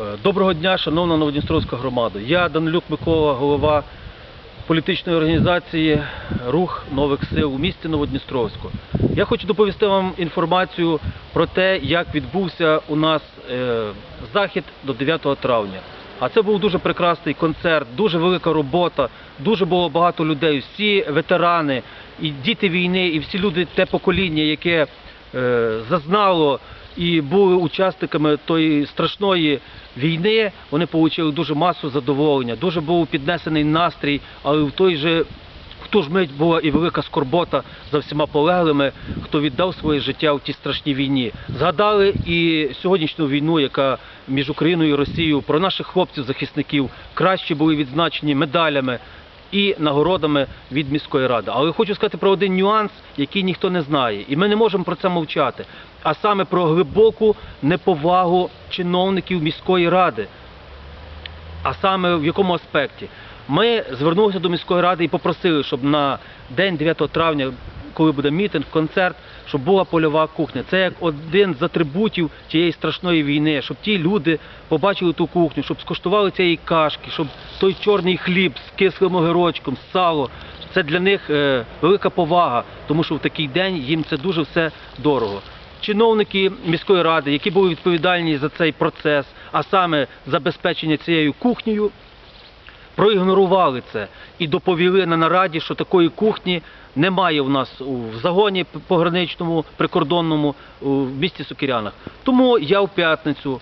Е, Доброго дня, шановна Новодністровська громада. Я Данилюк Микола, голова політичної організації Рух нових сил у місті Новодністровську. Я хочу доповісти вам інформацію про те, як відбувся у нас е, захід до 9 травня. А це був дуже прекрасний концерт, дуже велика робота, дуже було багато людей. Всі ветерани, і діти війни, і всі люди, те покоління, яке е, зазнало і були учасниками тої страшної війни, вони отримали дуже масу задоволення, дуже був піднесений настрій, але в той же в ту ж мить була і велика скорбота за всіма полеглими, хто віддав своє життя в тій страшній війні. Згадали і сьогоднішню війну, яка між Україною і Росією, про наших хлопців-захисників кращі були відзначені медалями і нагородами від міської ради. Але хочу сказати про один нюанс, який ніхто не знає, і ми не можемо про це мовчати. А саме про глибоку неповагу чиновників міської ради. А саме в якому аспекті? Ми звернулися до міської ради і попросили, щоб на день 9 травня, коли буде мітинг, концерт, щоб була польова кухня. Це як один з атрибутів тієї страшної війни, щоб ті люди побачили ту кухню, щоб скуштували цієї кашки, щоб той чорний хліб з кислим огірочком, сало. Це для них е, велика повага, тому що в такий день їм це дуже все дорого. Чиновники міської ради, які були відповідальні за цей процес, а саме забезпечення цією кухнею, проігнорували це і доповіли на нараді, що такої кухні немає у нас в загоні пограничному, прикордонному в місті Сокирянах. Тому я в п'ятницю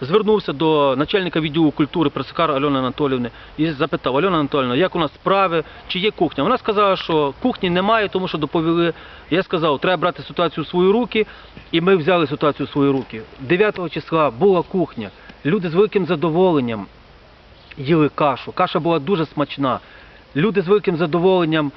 звернувся до начальника відділу культури Пресикар Альони Анатолівни і запитав, Альона Анатолівна, як у нас справи, чи є кухня? Вона сказала, що кухні немає, тому що доповіли. Я сказав, треба брати ситуацію в свої руки, і ми взяли ситуацію в свої руки. 9 числа була кухня. Люди з великим задоволенням їли кашу. Каша була дуже смачна. Люди з великим задоволенням,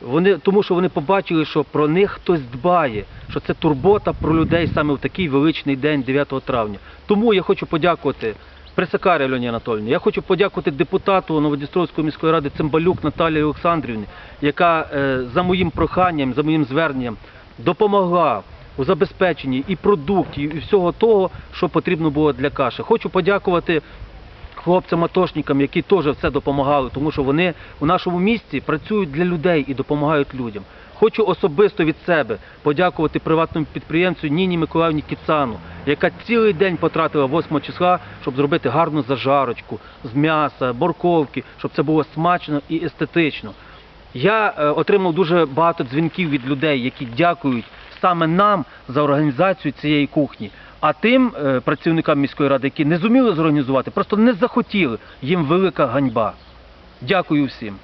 вони, тому що вони побачили, що про них хтось дбає, що це турбота про людей саме в такий величний день, 9 травня. Тому я хочу подякувати пресекарі Альоні Анатольовні, я хочу подякувати депутату Новодністровської міської ради Цимбалюк Наталії Олександрівні, яка е, за моїм проханням, за моїм зверненням допомогла у забезпеченні і продуктів, і всього того, що потрібно було для каші. Хочу подякувати хлопцям-атошникам, які теж все допомагали, тому що вони у нашому місті працюють для людей і допомагають людям. Хочу особисто від себе подякувати приватному підприємцю Ніні Миколаївні Кіцану, яка цілий день потратила 8 числа, щоб зробити гарну зажарочку з м'яса, морковки, щоб це було смачно і естетично. Я е, отримав дуже багато дзвінків від людей, які дякують саме нам за організацію цієї кухні. А тим е, працівникам міської ради, які не зуміли зорганізувати, просто не захотіли, їм велика ганьба. Дякую всім.